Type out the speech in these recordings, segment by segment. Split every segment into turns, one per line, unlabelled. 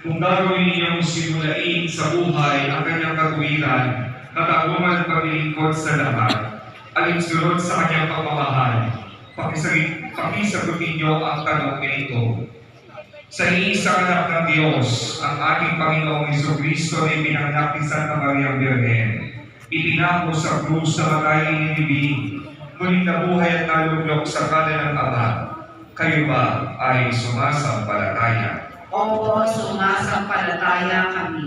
Kung gagawin ninyong simulain sa buhay ang kanyang katuwiran, kataguman at paglilingkod sa lahat, alinsunod sa kanyang pagmamahal, pakisagutin niyo ang tanong na ito. Sa iisang anak ng Diyos, ang ating Panginoong Heso Kristo ay pinanganak ni Santa Maria Virgen. Ipinako sa krus sa matay ni Libing, ngunit nabuhay at naluglok sa kanan ng Ama. Kayo ba ay sumasampalataya?
Opo, sumasampalataya kami.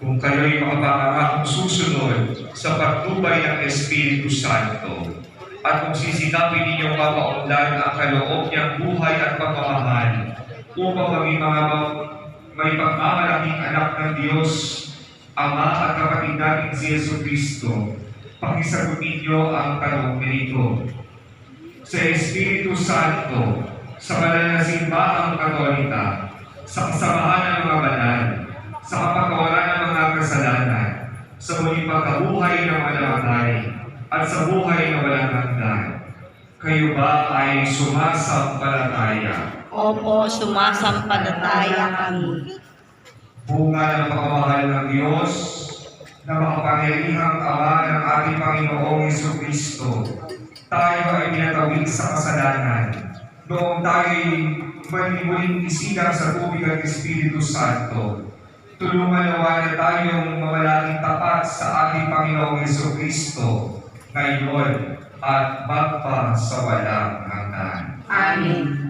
Kung kayo'y makapangakakong susunod sa patnubay ng Espiritu Santo, at kung sisikapin ninyong mapaunlad ang kaloob niyang buhay at pagmamahal, upang maging mga ma- may pagmamalaking anak ng Diyos, Ama at kapatid natin si Yesu Kristo, pakisagutin niyo ang tanong nito. Sa Espiritu Santo, sa banal na katolika, sa kasamahan ng mga banal, sa kapatawaran ng mga kasalanan, sa muling pagkabuhay ng mga namatay, at sa buhay na walang hanggan. Kayo ba ay sumasampalataya?
Opo, sumasampalataya kami.
Bunga ng pagmamahal ng Diyos, na makapangyarihang Ama ng ating Panginoong Heso Kristo, tayo ay pinatawid sa kasalanan. Noong tayo'y muling isigang sa tubig at Espiritu Santo, tulungan nawa na tayong mamalangin tapat sa ating Panginoong Heso Kristo, ngayon at magpa sa walang hanggan.
Amen.